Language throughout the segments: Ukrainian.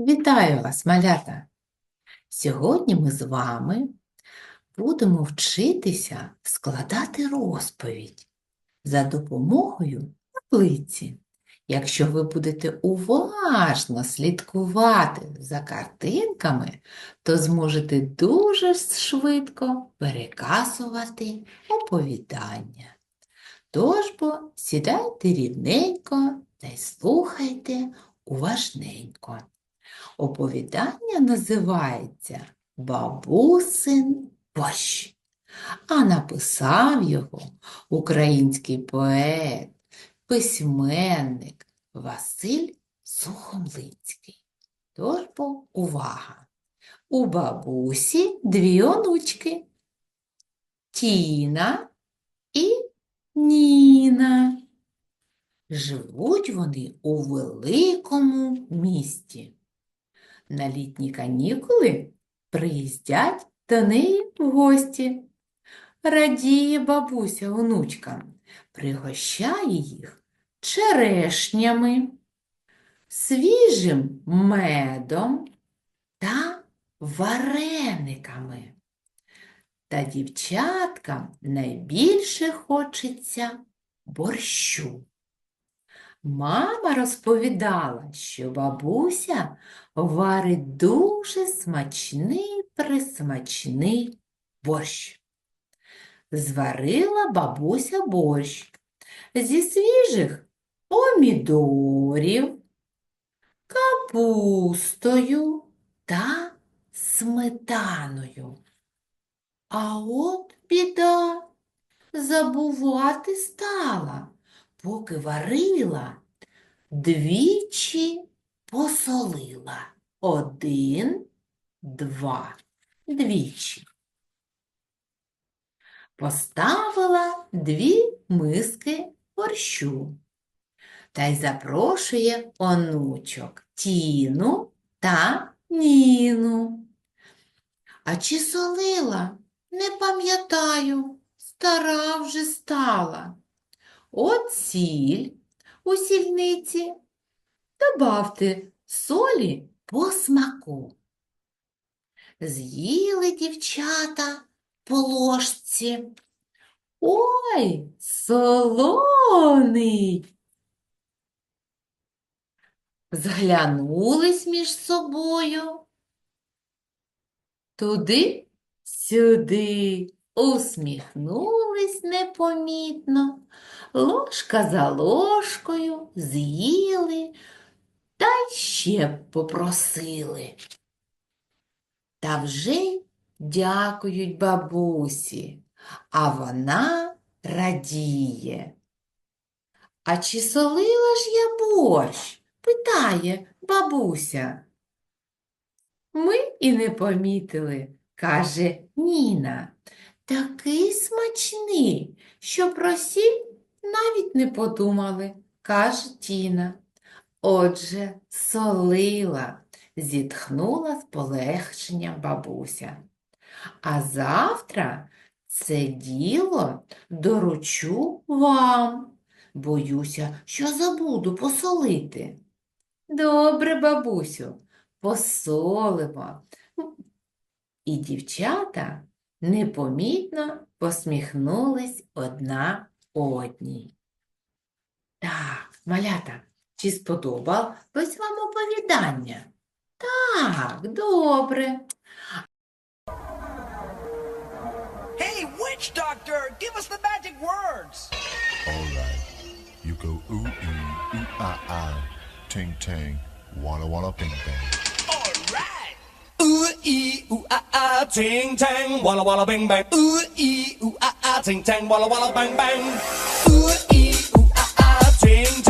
Вітаю вас, малята! Сьогодні ми з вами будемо вчитися складати розповідь за допомогою таблиці. Якщо ви будете уважно слідкувати за картинками, то зможете дуже швидко переказувати оповідання. Тож бо сідайте рівненько та й слухайте уважненько. Оповідання називається Бабусин борщ, а написав його український поет, письменник Василь Сухомлинський. Тож бо увага! У бабусі дві онучки Тіна і Ніна. Живуть вони у великому місті. На літні канікули приїздять до неї в гості. Радіє бабуся онучкам, пригощає їх черешнями, свіжим медом та варениками. Та дівчаткам найбільше хочеться борщу. Мама розповідала, що бабуся варить дуже смачний присмачний борщ. Зварила бабуся борщ зі свіжих помідорів, капустою та сметаною. А от біда забувати стала поки варила, двічі посолила. Один, два, двічі. Поставила дві миски борщу та й запрошує онучок Тіну та Ніну. А чи солила? Не пам'ятаю, стара вже стала. От сіль у сільниці. Добавте солі по смаку. З'їли дівчата по ложці. Ой, солоний. Зглянулись між собою. Туди, сюди, усміхнулись непомітно ложка за ложкою з'їли та й ще попросили. Та вже й дякують бабусі, а вона радіє. А чи солила ж я борщ? питає бабуся. Ми і не помітили, каже Ніна. Такий смачний, що про сіль навіть не подумали, каже Тіна. Отже, солила, зітхнула з полегшенням бабуся. А завтра це діло доручу вам. Боюся, що забуду посолити. Добре, бабусю, посолимо. І дівчата непомітно посміхнулись одна одній. Так, малята, чи сподобалось вам оповідання? Так, добре. Hey, witch doctor, give us the magic words. All right. You go ooh ee ooh ah ah, ting tang, walla walla bing bang. อีอูอาอาเจงแจงวาลาวาลาแบงแบงอูอีอูอาอาเจงแจงวาลาวาลาแบงแบงอูอีอูอาอาเจงแจ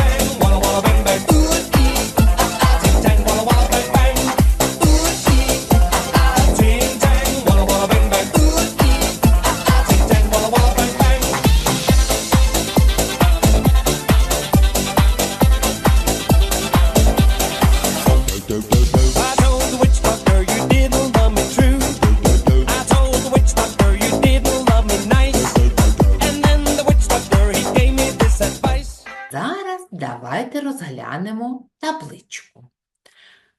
давайте розглянемо табличку.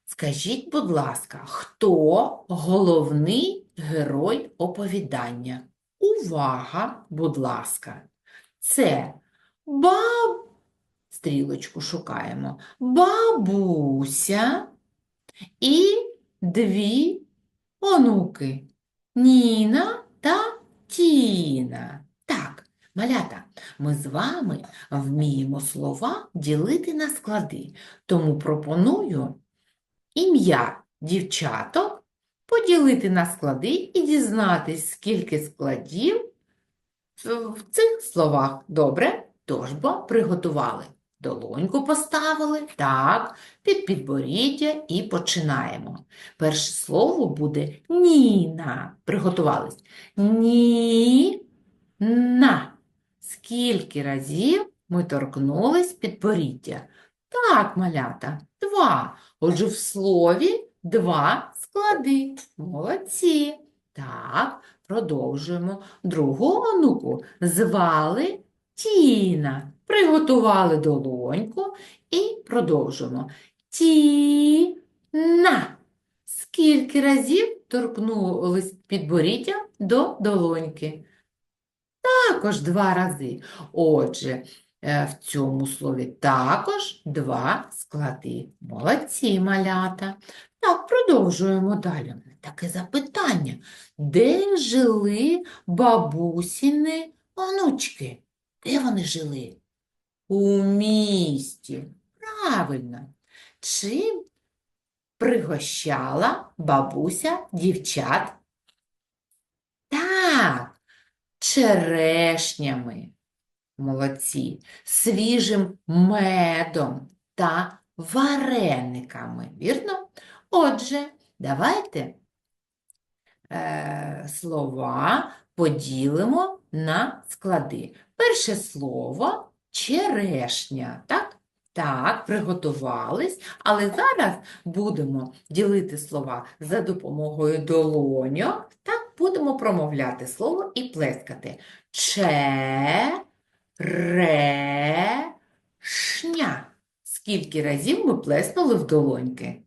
Скажіть, будь ласка, хто головний герой оповідання? Увага, будь ласка. Це баб... Стрілочку шукаємо. Бабуся і дві онуки. Ніна та Тіна. Так, малята, ми з вами вміємо слова ділити на склади, тому пропоную ім'я дівчаток поділити на склади і дізнатись, скільки складів в цих словах. Добре? Тож бо приготували. Долоньку поставили, так, під підборіддя і починаємо. Перше слово буде Ніна. Приготувались. Ні-на. Скільки разів ми торкнулись підборіддя? Так, малята, два. Отже, в слові два склади. Молодці. Так, продовжуємо. Другу онуку звали Тіна. Приготували долоньку і продовжуємо. Тіна. Скільки разів торкнулись підборіддя до долоньки? Також два рази. Отже, е, в цьому слові також два склади. Молодці, малята. Так, продовжуємо далі. Таке запитання. Де жили бабусіни онучки? Де вони жили? У місті. Правильно. Чим пригощала бабуся дівчат? Так, черешнями. Молодці, свіжим медом та варениками. Вірно? Отже, давайте е, слова поділимо на склади. Перше слово черешня. Так? Так, приготувались, але зараз будемо ділити слова за допомогою долоньок. Так, будемо промовляти слово і плескати. Черешня. Скільки разів ми плеснули в долоньки?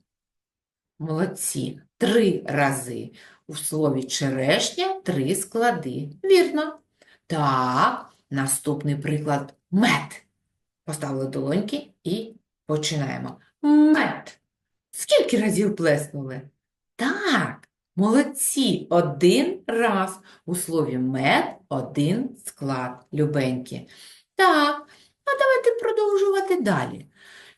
Молодці. Три рази. У слові черешня три склади. Вірно. Так, наступний приклад мед. Поставили долоньки і починаємо. Мед. Скільки разів плеснули? Так, молодці. Один раз. У слові мед один склад. Любенькі. Так, а давайте продовжувати далі.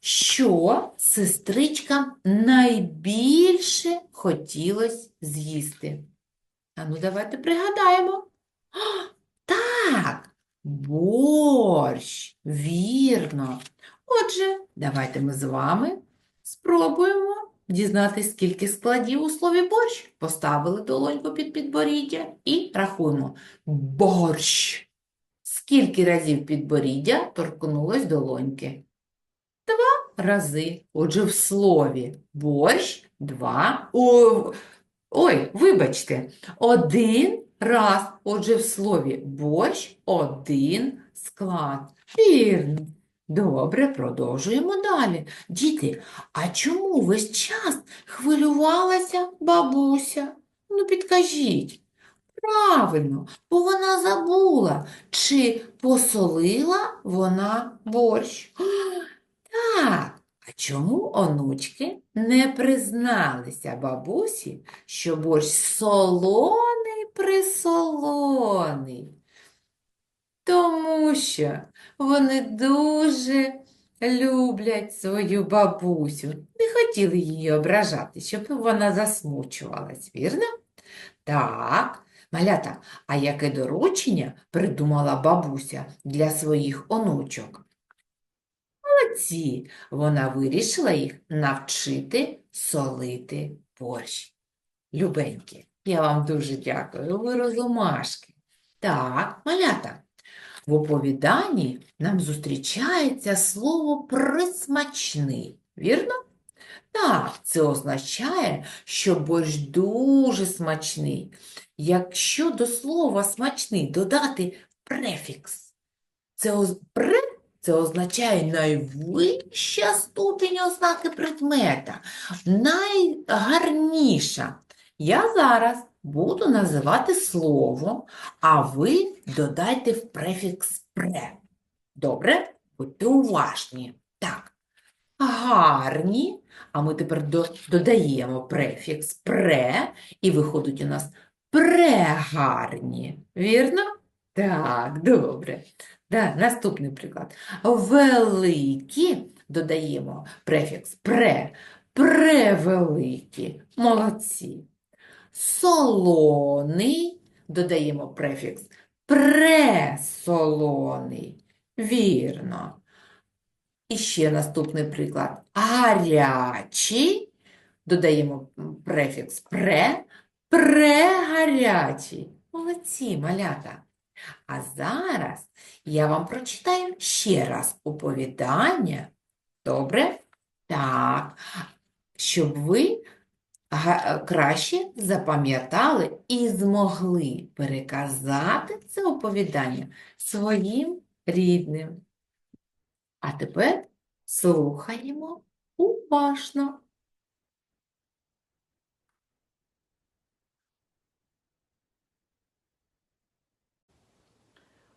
Що сестричкам найбільше хотілося з'їсти? А ну, давайте пригадаємо. А, так, борщ, вірно. Отже, давайте ми з вами спробуємо дізнатися, скільки складів у слові борщ. Поставили долоньку під підборіддя і рахуємо. Борщ. Скільки разів підборіддя торкнулось долоньки? Два рази. Отже, в слові борщ два. О, ой, вибачте, один раз. Отже, в слові борщ один склад. Вірно. Добре, продовжуємо далі. Діти, а чому весь час хвилювалася бабуся? Ну, підкажіть. Правильно, бо вона забула, чи посолила вона борщ. Так, а чому онучки не призналися бабусі, що борщ солоний присолоний? Тому що вони дуже люблять свою бабусю. Не хотіли її ображати, щоб вона засмучувалась, вірно? Так, малята, а яке доручення придумала бабуся для своїх онучок? Молодці! Вона вирішила їх навчити солити борщ. Любенькі, я вам дуже дякую, ви розумашки. Так, малята, в оповіданні нам зустрічається слово присмачний, вірно? Так, це означає, що борщ дуже смачний. Якщо до слова смачний додати префікс, це пре це означає найвища ступінь ознаки предмета, найгарніша. Я зараз буду називати слово, а ви додайте в префікс пре. Добре? Будьте уважні. Так. Гарні. А ми тепер додаємо префікс пре, і виходить у нас прегарні. Вірно? Так, добре. Да, наступний приклад. Великі додаємо префікс пре, превеликі. Молодці. Солоний додаємо префікс пресолоний. Вірно. І ще наступний приклад. Гарячий. Додаємо префікс пре, прегарячий. Молодці, малята. А зараз я вам прочитаю ще раз оповідання. Добре? Так. Щоб ви краще запам'ятали і змогли переказати це оповідання своїм рідним. А тепер слухаємо уважно.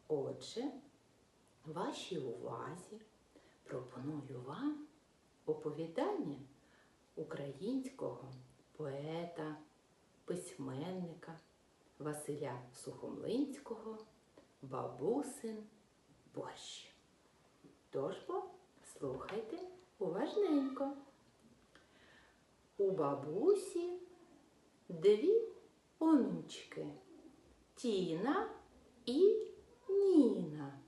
Отже, вашій увазі пропоную вам оповідання українського поета, письменника Василя Сухомлинського Бабусин борщ. Тож бо слухайте уважненько. У бабусі дві онучки Тіна і Ніна.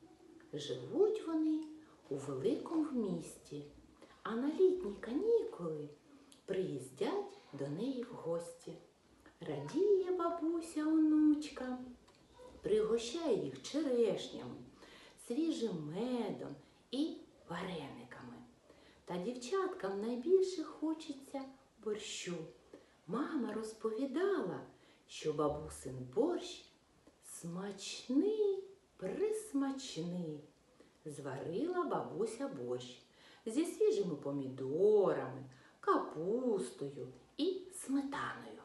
Живуть вони у великому місті, а на літні канікули приїздять до неї в гості. Радіє бабуся онучкам, пригощає їх черешнями, свіжим медом і варениками. Та дівчаткам найбільше хочеться борщу. Мама розповідала, що бабусин борщ Смачний, присмачний. Зварила бабуся борщ зі свіжими помідорами, капустою і сметаною.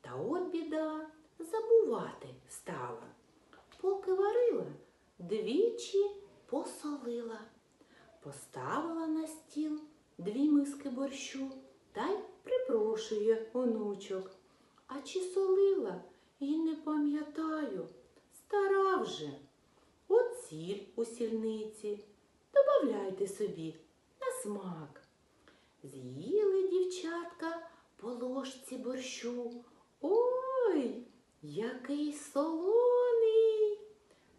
Та от біда забувати стала. Поки варила, двічі посолила. Поставила на стіл дві миски борщу та й припрошує онучок. А чи солила? І не пам'ятаю. Стара вже. От сіль у сільниці. Добавляйте собі на смак. З'їли дівчатка по ложці борщу. Ой, який солоний.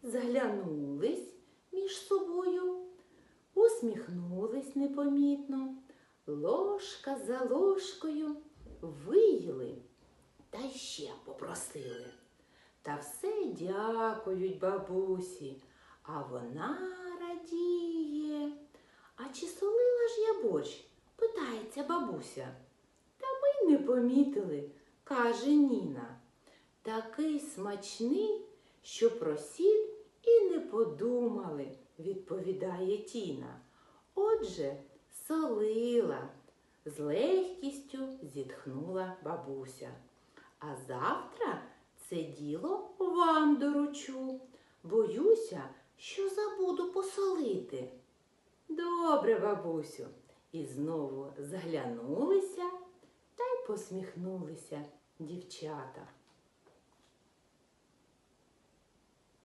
Заглянулись між собою, усміхнулись непомітно. Ложка за ложкою виїли та ще попросили. Та все дякують бабусі, а вона радіє. А чи солила ж я борщ? питається бабуся. Не помітили, каже Ніна. Такий смачний, що про сіль і не подумали, відповідає Тіна. Отже, солила, з легкістю зітхнула бабуся. А завтра це діло вам доручу. Боюся, що забуду посолити. Добре, бабусю. І знову й посміхнулися дівчата.